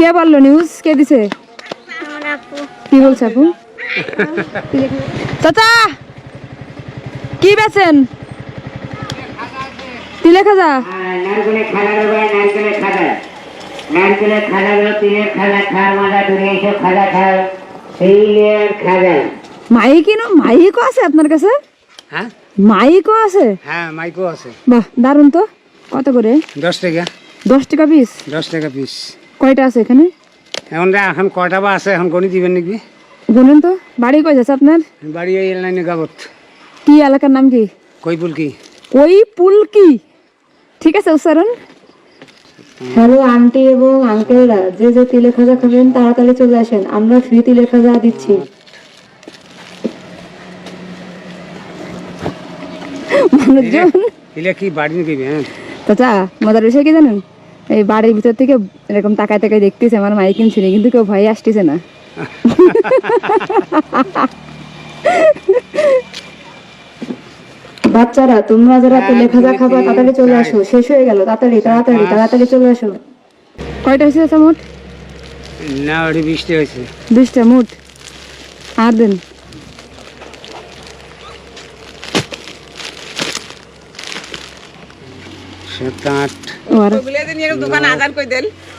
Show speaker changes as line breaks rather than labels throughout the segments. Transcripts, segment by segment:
কে বলল? নিউজ কে দিছে? কি বলছে আপু? চাচা কি বেছেন তিলে খাজা?
নারকেলের খাজাগুলো বলে নারকেলের খাজা। নারকেলের খাজাগুলো তিলের খাজা খাওয়ার মজা দূরে এইসব খাজা খাও। তিলের খাজা।
মাইকিনো মাইকও আছে আপনার কাছে?
হ্যাঁ?
মাইকও আছে?
হ্যাঁ মাইকো আছে।
বাহ দারুণ তো। কত করে?
দশ টাকা।
দশ টাকা পিস
দশ টাকা পিস
কয়টা আছে এখানে?
এখন রে এখন কয়টা বা আছে এখন গণি দিবেন নাকি?
গুনেন তো বাড়ি কই যাচ্ছে আপনার?
বাড়ি এই লাইনে গাবত।
কি এলাকার নাম কি?
কৈপুল কি?
ওই পুলকি ঠিক আছে উচ্চারণ। হ্যালো আন্টি এবং আঙ্কেলরা যে যে তিলে খাজা খাবেন তাড়াতাড়ি চলে আসেন। আমরা ফ্রি তিলে খাজা দিচ্ছি। মানুষজন।
এলে কি বাড়ি নাকি হ্যাঁ?
চাচা মজার বিষয় কি জানেন? এই বাড়ির ভিতর থেকে এরকম তাকায় তাকায় দেখতেছে আমার মাইকিন ছিল কিন্তু কেউ ভয় আসতেছে না। বাচ্চারা তোমরা যারা তেলে ভাজা খাবা তাড়াতাড়ি চলে আসো শেষ হয়ে গেল তাড়াতাড়ি তাড়াতাড়ি তাড়াতাড়ি চলে আসো। কয়টা হয়েছে চাচা মোট?
না ওটি বৃষ্টি হয়েছে।
বিশটা মোট। আর দেন।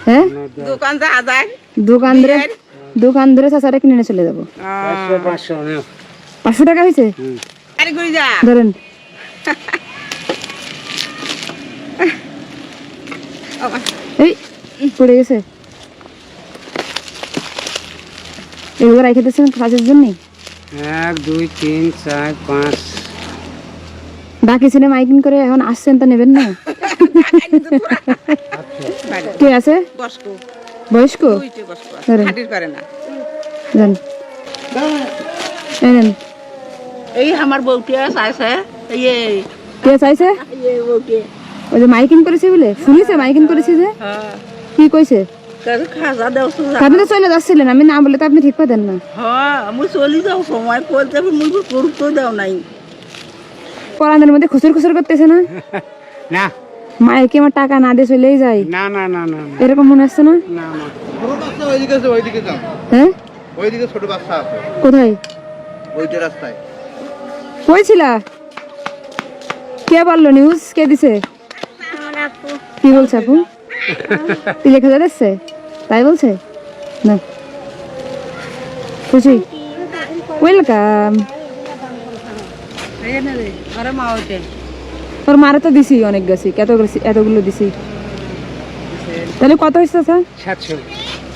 হ্যাঁ
দোকান যা
দোকান ধরে দোকান ধরে চাচারা কিনে নিয়ে চলে যাব।
পাঁচশো
টাকা হয়েছে
আরে ঘুরি যা।
ধরেন। এই পড়ে গেছে। এগুলো রেখে দিচ্ছেন কাজের জন্য?
এক দুই তিন চার পাঁচ।
বাকি ছেলে মাইকিং করে এখন আসছেন তা নেবেন না? কে আছে? বয়স্ক?
দুইটে বসকো আছে
ধরেন।
হাঁটির পারে না
যান এই
আমার বউটি আছে এই এই
কে চাইছে? ওই যে মাইকিং করেছে বলে? শুনিছে মাইকিং করেছে যে? কি কইছে? আপনি তো চলে আমি না বলে তো আপনি ঠিক পাতেন না।
হ্যাঁ আমি চলি যাও সময় নাই
পরানের মধ্যে খুচুর খুচুর করতেছে না?
না
মাইকে আমার টাকা না দিয়ে চলেই যায়?
না না না না
এরকম মনে হচ্ছে না?
না না।
ছোট বাচ্চা ওইদিকে আছে ওইদিকে যাও।
হ্যাঁ?
ওইদিকে ছোট বাচ্চা আছে।
কোথায়?
ওইটা রাস্তায়।
কইছিলা কে বলল? নিউজ কে দিছে? কি বলছে আপু? খাজা দিচ্ছে? তাই বলছে? না। খুশি? ওয়েলকাম
আরে মা
তোর মারে তো দিছি অনেক গেছি কত এতগুলো দিছি। তাহলে কত হয়েছে স্যার
সাতশো।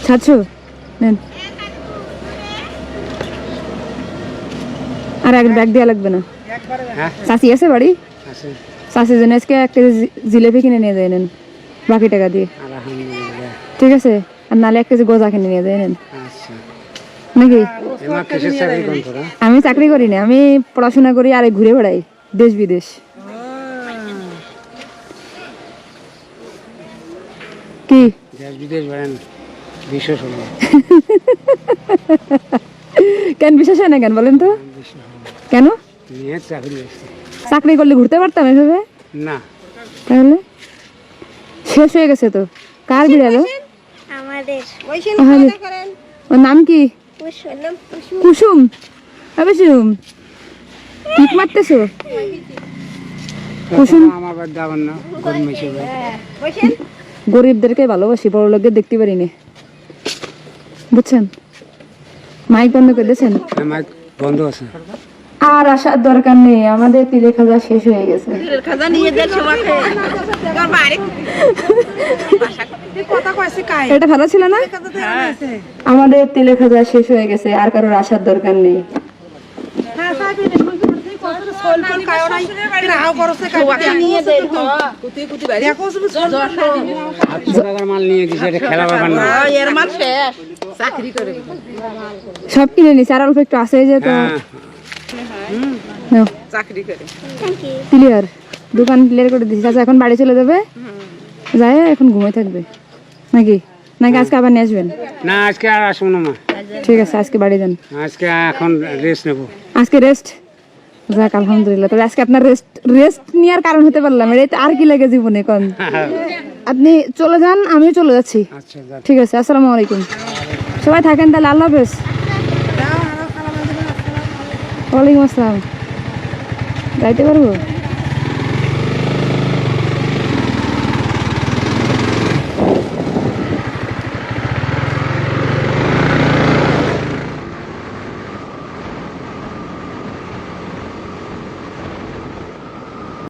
সাতশো? নেন। আর এক ব্যাগ দেওয়া লাগবে না।
হ্যাঁ?
চাষি আছে বাড়ি? চাষির জন্য আজকে এক কেজি জিলেপি কিনে নিয়ে যায় নেন বাকি টাকা দিয়ে। ঠিক আছে? আর নালে এক কেজি গজা কিনে নিয়ে যায় নেন।
আচ্ছা।
নাকি? আমি চাকরি করি না আমি পড়াশোনা করি আর ঘুরে বেড়াই দেশ বিদেশ। কি?
দেশ বিদেশ বেড়ান বিশেষ হলো
কেন বিশেষ হয় না কেন বলেন তো? কেন?
চাকরি
চাকরি করলে ঘুরতে পারতাম এভাবে?
না।
তাহলে? শেষ হয়ে গেছে তো। কার বিড়ালো?
আমাদের।
ওর নাম কি?
কুসুম।
কুসুম। কুসুম? ঠিক মারতেছো? কুসুম?
আমার বাদ দাবার না গরম
গরিবদেরকে ভালোবাসি বড় লোকদের দেখতে পারি না বুঝছেন? মাইক বন্ধ করে দিয়েছেন?
আমার বন্ধ আছে।
আর আসার দরকার নেই আমাদের তিলে খাজা শেষ হয়ে গেছে।
খাজা নিয়ে দেন সবাই। তোর বাড়ি। কথা কইছে কাই
এটা ভালো ছিল না? আমাদের তিলে খাজা শেষ হয়ে গেছে আর কারোর আসার দরকার নেই।
নিয়ে দেন কুতি কুতি বাড়ি।
আটশো টাকার মাল নিয়ে দিছে এটা খেলা বাবার না
এর মাল শেষ। চাকরি করে।
সব কিনে নিছে আর অল্প একটু আছে যে তো।
হ্যাঁ।
চাকরি করে।
ক্লিয়ার। দোকান ক্লিয়ার করে দিছি। আচ্ছা এখন বাড়ি চলে যাবে? যায় এখন ঘুমাই থাকবে। নাকি? নাকি আজকে আবার নিয়ে আসবেন?
না আজকে আর আসব না মা।
ঠিক আছে আজকে বাড়ি যান।
আজকে এখন রেস্ট নেব।
আজকে রেস্ট যাক আলহামদুলিল্লাহ। তবে আজকে আপনার রেস্ট রেস্ট নেওয়ার কারণ হতে পারলাম এটা আর কি লাগে জীবনে কোন? আপনি চলে যান আমিও চলে যাচ্ছি।
আচ্ছা
ঠিক আছে আসসালামু আলাইকুম। সবাই থাকেন তাহলে আল্লাহ হাফেজ। ওয়ালাইকুম আসসালাম। যাইতে পারব?